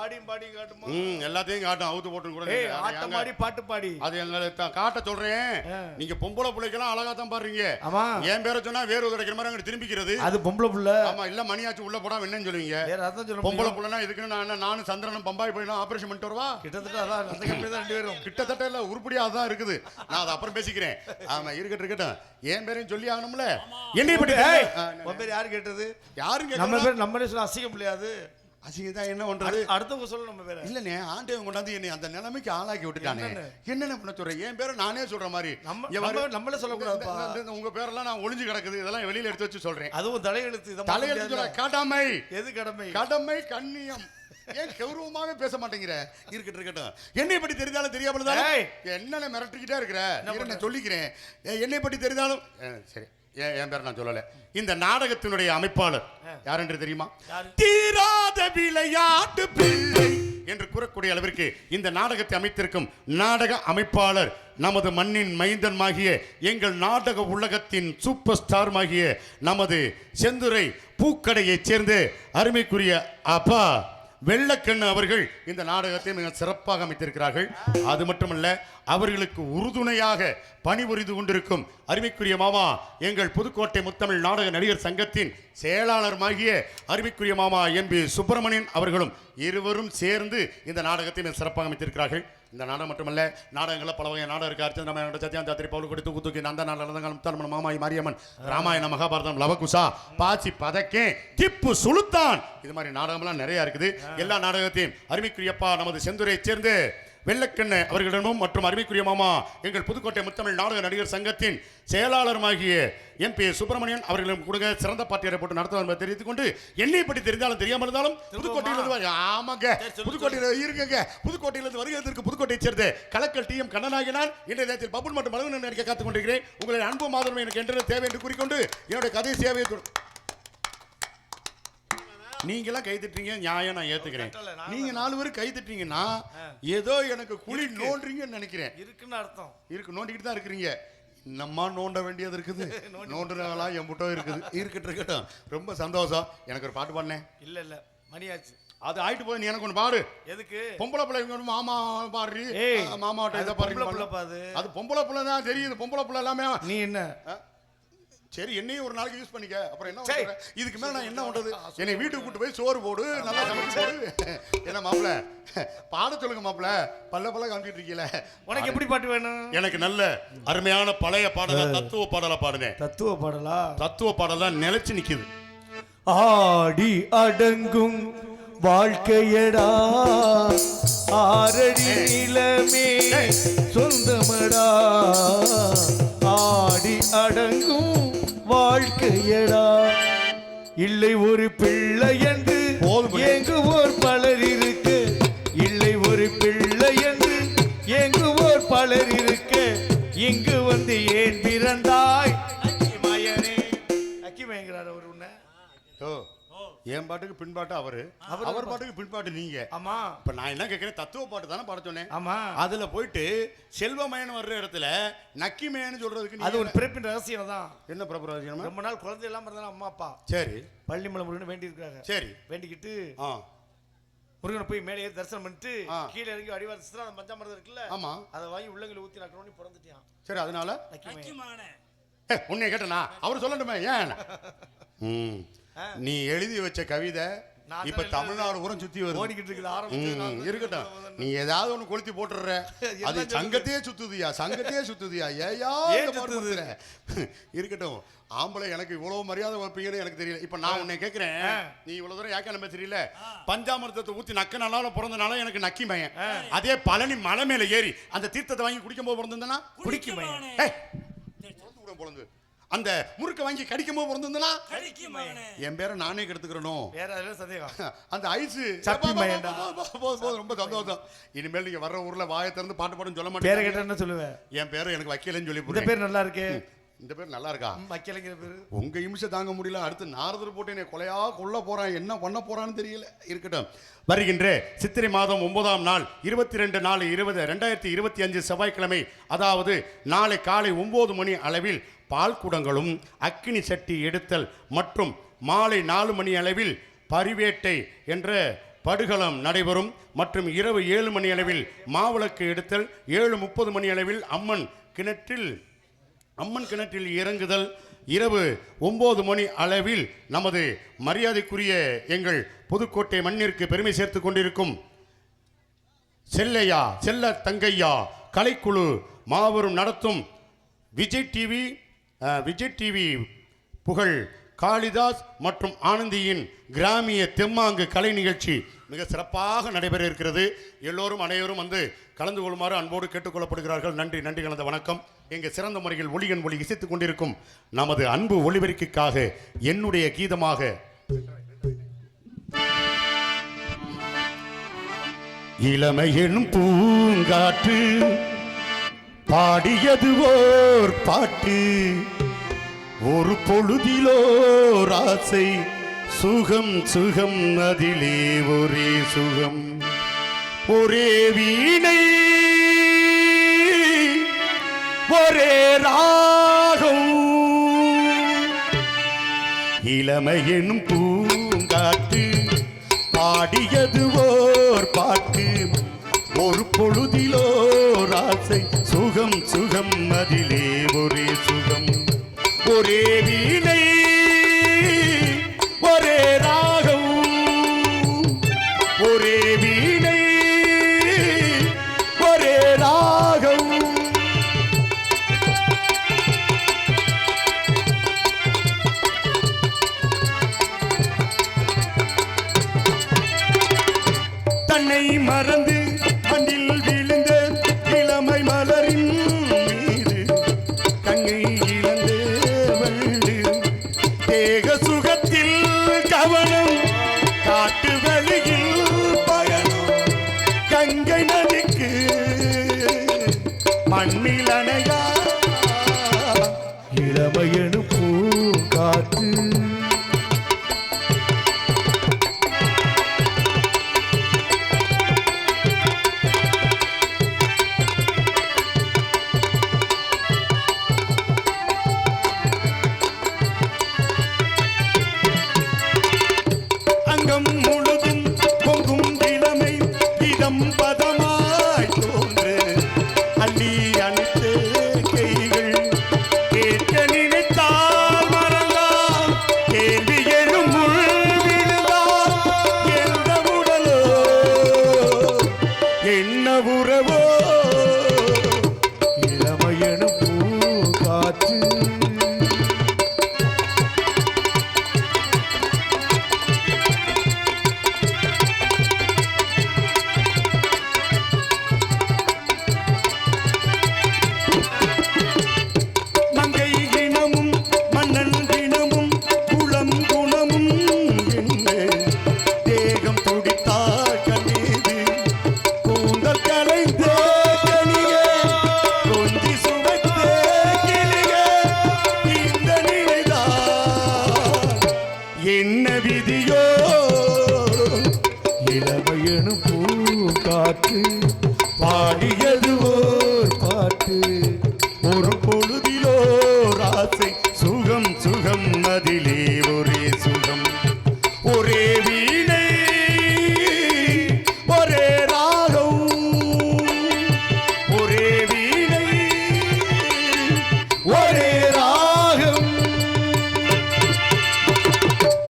ஆடியும் பாடியும் காட்டுமா? ம் எல்லாத்தையும் காட்டும். அவுத்து போட்டு கூட ஏய் எங்க- பாடி பாட்டு பாடி. அது எங்களுக்கு தான் காட்ட சொல்றேன். நீங்க பொம்பளை பிள்ளைக்கெல்லாம் அழகா தான் பாடுறீங்க. ஆமா. என் பேரை சொன்னா வேறு உதடைக்கிற மாதிரி அங்கிட்டு திரும்பிக்கிறது. அது பொம்பளை புள்ள. ஆமா இல்ல மணியாச்சு உள்ள போடாம என்னன்னு சொல்லுவீங்க. வேற அதான் சொல்ல பொம்பளை முடியும். புள்ளனா இதுக்குன்னு நான் என்ன நானும் சந்திரனும் பம்பாய் போயிடும் ஆபரேஷன் பண்ணிட்டு வருவா? கிட்டத்தட்ட அதான் அந்த கம்பெனி தான் ரெண்டு பேரும். கிட்டத்தட்ட இல்ல உருப்படியா அதான் இருக்குது. நான் அதை அப்புறம் பேசிக்கிறேன். ஆமா இருக்கட்டும் இருக்கட்டும். என் பேரையும் சொல்லி ஆகணும்ல? என்னை ஏய், ஆ, உன் பேர் யாரு கேட்டது? யாருங்க நம்ம பேர் நம்மளே சொல்ல இல்லையாது அசிங்க தான் என்ன பண்றது? அடுத்தவங்க சொல்ல நம்ம பேர இல்லனே ஆண்டவன் கொண்டாந்து என்னை அந்த நிலைமைக்கு ஆளாக்கி விட்டுட்டானே. என்னன்னு? பண்ண சொல்றேன் என் பேரை நானே சொல்ற மாதிரி. நம்ம நம்மளே இந்த உங்க பேரெல்லாம் நான் ஒளிஞ்சு கிடக்குது. இதெல்லாம் வெளியில எடுத்து வச்சு சொல்றேன். அதுவும் தலையெழுத்து தலையெழுத்து கடமை. எது கடமை? கடமை கண்ணியம். ஏன் கௌரவமாவே பேச மாட்டேங்கிற? இருக்கட்டும் இருக்கட்டும். என்னை பற்றி தெரிந்தாலும் தெரியாம இருந்தாலும் ஏய். என்னென்ன மிரட்டிக்கிட்டே இருக்கிற? இரு, நான் சொல்லிக்கிறேன். என்னை பற்றி தெரிந்தாலும் சரி. என் பேர் நான் சொல்லல. இந்த நாடகத்தினுடைய அமைப்பாளர் யார் என்று தெரியுமா? தீராத விளையாட்டு பிள்ளை என்று கூறக்கூடிய அளவிற்கு இந்த நாடகத்தை அமைத்திருக்கும் நாடக அமைப்பாளர் நமது மண்ணின் மைந்தன்மாகிய எங்கள் நாடக உலகத்தின் சூப்பர் ஸ்டார்மாகிய நமது செந்துரை பூக்கடையைச் சேர்ந்த அருமைக்குரிய அப்பா வெள்ளக்கண்ணு அவர்கள் இந்த நாடகத்தை மிக சிறப்பாக அமைத்திருக்கிறார்கள். அது மட்டுமல்ல அவர்களுக்கு உறுதுணையாக பணிபுரிந்து கொண்டிருக்கும் அருமைக்குரிய மாமா எங்கள் புதுக்கோட்டை முத்தமிழ் நாடக நடிகர் சங்கத்தின் செயலாளருமாகிய அருமைக்குரிய மாமா எம் பி சுப்பிரமணியன் அவர்களும் இருவரும் சேர்ந்து இந்த நாடகத்தை மிக சிறப்பாக அமைத்திருக்கிறார்கள். இந்த நாடகம் மட்டுமல்ல நாடகங்களில் பல வகை நாடகம் இருக்கு. அர்ச்சனை ராமாயணம் சத்தியம் சாத்திரி பவுல் கொடி தூக்கு தூக்கி நந்த நாள் நடந்தங்கள் முத்தாரம்மன் மாமாய் மாரியம்மன் ராமாயண மகாபாரதம் லவகுசா பாச்சி பதக்கே திப்பு சுலுத்தான். இது மாதிரி நாடகம்லாம் நிறைய இருக்குது. எல்லா நாடகத்தையும் அருமைக்குரியப்பா நமது செந்துரையைச் சேர்ந்து வெள்ளக்கண்ணு அவர்களிடமும் மற்றும் அருமைக்குரிய மாமா எங்கள் புதுக்கோட்டை முத்தமிழ் நாடக நடிகர் சங்கத்தின் செயலாளருமாகிய எம் பி சுப்பிரமணியன் அவர்களிடம் கொடுங்க சிறந்த பாட்டியரை போட்டு நடத்துவார் என்பதை தெரிவித்துக் கொண்டு என்னை பற்றி தெரிந்தாலும் தெரியாமல் இருந்தாலும் புதுக்கோட்டையிலிருந்து ஆமாங்க. புதுக்கோட்டையில் இருக்குங்க புதுக்கோட்டையிலிருந்து வருகிறதற்கு புதுக்கோட்டையைச் சேர்ந்த கலக்கல் டி எம் கண்ணனாகினால் இன்றைய நேரத்தில் பபுல் மற்றும் மலவன் நடிக்க காத்துக் கொண்டிருக்கிறேன். உங்களுடைய அன்பு மாதம் எனக்கு என்று தேவை என்று கூறிக்கொண்டு என்னுடைய கதை சேவையை நீங்களாம் கை தட்டுறீங்க நியாயம் நான் ஏத்துக்கிறேன். நீங்க நாலு பேர் கை தட்டுறீங்கன்னா ஏதோ எனக்கு குழி நோண்டுறீங்கன்னு நினைக்கிறேன். இருக்குன்னு அர்த்தம். இருக்கு நோண்டிக்கிட்டு தான் இருக்கிறீங்க. இன்னமா நோண்ட வேண்டியது இருக்குது? நோண்டுறவங்களாம் என் முட்டோ இருக்குது. இருக்கட்டும் இருக்கட்டும். ரொம்ப சந்தோஷம். எனக்கு ஒரு பாட்டு பாடினேன். இல்ல இல்ல. மணியாச்சு. அது ஆயிட்டு போய் நீ எனக்கு ஒன்று பாடு. எதுக்கு? பொம்பளை பிள்ளை இவங்க வந்து மாமா பாடுறி. அது இதை அது. அது பொம்பளை பிள்ளை தான் தெரியுது. பொம்பளை பிள்ளை எல்லாமே நீ என்ன? சரி என்னையும் ஒரு நாளைக்கு யூஸ் பண்ணிக்க. அப்புறம் என்ன சரி. இதுக்கு மேல நான் என்ன பண்றது? என்னை வீட்டுக்கு கூட்டு போய் சோறு போடு நல்லா சமைச்சு போடு. என்ன மாப்பிள பாட சொல்லுங்க மாப்பிள. பல்ல பல்ல காமிச்சிட்டு இருக்கீல. உனக்கு எப்படி பாட்டு வேணும்? எனக்கு நல்ல அருமையான பழைய பாடலா தத்துவ பாடலா பாடுனேன். தத்துவ பாடலா? தத்துவ பாடல் தான் நிலைச்சு நிக்குது. ஆடி அடங்கும் வாழ்க்கையடா. ஆரடி நிலமே சொந்தமடா. ஆடி அடங்கும் வாழ்க்கையடா. இல்லை ஒரு பிள்ளை என்று. ஏங்குவோர் பலர் இருக்கு. இல்லை ஒரு பிள்ளை என்று ஏங்குவோர் பலர் இருக்கு. இங்கு வந்து ஏன் பிறந்தாய்? அக்கிமயனே அக்கிமயங்கிறார் அவர் உன்னை. ஓ. என் பாட்டுக்கு பின்பாட்டு அவரு. அவரு அவர் பாட்டுக்கு பின்பாட்டு நீங்க. ஆமா. இப்ப நான் என்ன கேட்கிறேன் தத்துவ பாட்டு தானே பாட சொன்னேன். ஆமா. அதுல போயிட்டு செல்வமயன் வர்ற இடத்துல நக்கிமேன்னு சொல்றதுக்கு அது ஒரு பிறப்பின் ரகசியம் தான் என்ன பிரபுராஜனமா ரொம்ப நாள் குழந்தை இல்லாம இருந்தாலும் அம்மா அப்பா. சரி. பள்ளிமலை முருகன் வேண்டி இருக்காங்க சரி. வேண்டிக்கிட்டு ஆ. முருகனை போய் மேலே ஏறி தரிசனம் பண்ணிட்டு ஆ. கீழே இறங்கி அடிவாரத்துல அந்த பஞ்சாமிரதம் இருக்குல்ல? ஆமா. அதை வாங்கி உள்ளங்களை ஊத்தி நக்கணும்னு பிறந்துட்டான் சரி அதனால? உன்னை கேட்டனா? அவர் சொல்லட்டுமே ஏன். நீ எழுதி வச்ச கவிதை இப்ப தமிழ்நாடு பூரா சுத்தி வருது. ஓடிக்கிட்டு இருக்குது ஆரம்பிச்சு ம், இருக்கட்டும். நீ ஏதாவது ஒண்ணு கொளுத்தி போட்டுற அது? சங்கத்தையே சுத்துதியா? சங்கத்தையே சுத்துதியா? ஏயா? இருக்கட்டும். ஆம்பளை எனக்கு இவ்வளவு மரியாதை வைப்பீங்கன்னு எனக்கு தெரியல. இப்ப நான் உன்னை கேக்குறேன். நீ இவ்வளவு தூரம் ஏக்க நம்ம தெரியல? பஞ்சாமிரதத்தை ஊத்தி நக்க நாளால பிறந்தனால எனக்கு நக்கி மயன் அதே பழனி மலை மேல ஏறி அந்த தீர்த்தத்தை வாங்கி குடிக்கும் போது பிறந்திருந்தனா பொழந்து விடும் பொழந்து. அந்த முறுக்க வாங்கி கடிக்கும் பிறந்திருந்தனா? என் பேரை நானே கெடுத்துக்கிறனும் அந்த ஐஸ். மயன்டா. ரொம்ப சந்தோஷம். இனிமேல் நீங்க வர்ற ஊர்ல வாயை திறந்து பாட்டு பாடும் சொல்ல பேரை மாட்டேன் கேட்டா என்ன சொல்லுவேன் என் பேரை எனக்கு வைக்கலன்னு சொல்லி இந்த. பேர் நல்லா இருக்கு. இந்த பேர் நல்லா இருக்கா? வைக்கலைங்கிற பேரு. உங்க இம்சை தாங்க முடியல. அடுத்து நாரதர் போட்டு என்னை கொலையா கொல்ல போறான் என்ன பண்ண போறான்னு தெரியல. இருக்கட்டும். வருகின்ற சித்திரை மாதம் ஒன்பதாம் நாள் இருபத்தி ரெண்டு நாலு இருபது ரெண்டாயிரத்தி இருபத்தி அஞ்சு செவ்வாய்க்கிழமை அதாவது நாளை காலை ஒன்பது மணி அளவில் பால் குடங்களும் அக்கினி சட்டி எடுத்தல் மற்றும் மாலை நாலு மணி அளவில் பரிவேட்டை என்ற படுகளம் நடைபெறும் மற்றும் இரவு ஏழு மணி அளவில் மாவிளக்கு எடுத்தல் ஏழு முப்பது மணி அளவில் அம்மன் கிணற்றில் அம்மன் கிணற்றில் இறங்குதல் இரவு ஒம்பது மணி அளவில் நமது மரியாதைக்குரிய எங்கள் புதுக்கோட்டை மண்ணிற்கு பெருமை சேர்த்து கொண்டிருக்கும் செல்லையா செல்ல தங்கையா கலைக்குழு மாபெரும் நடத்தும் விஜய் டிவி விஜய் டிவி புகழ் காளிதாஸ் மற்றும் ஆனந்தியின் கிராமிய தெம்மாங்கு கலை நிகழ்ச்சி மிக சிறப்பாக நடைபெற இருக்கிறது. எல்லோரும் அனைவரும் வந்து கலந்து கொள்ளுமாறு அன்போடு கேட்டுக்கொள்ளப்படுகிறார்கள். நன்றி நன்றி கலந்த வணக்கம். எங்கள் சிறந்த முறையில் ஒளியன் ஒளி இசைத்துக் கொண்டிருக்கும் நமது அன்பு ஒளிபெருக்கிக்காக என்னுடைய கீதமாக இளமையின் பூங்காற்று பாடியது ஓர் பாட்டு. ஒரு பொழுதிலோர் ஆசை சுகம் சுகம் அதிலே ஒரே சுகம். ஒரே வீணை ஒரே ராகம். இளமை பூங்காட்டு பாடியது ஓர் பாட்டு. ஒரு பொழுதிலோர் ஆசை சுகம் சுகம் அதிலே ஒரே சுகம். ஒரே வீணை ஒரே ராகம். ஒரே வீணை ஒரே ராகம். தன்னை மறந்து மண்ணில் இளமையனு பூங்காற்று பாடிய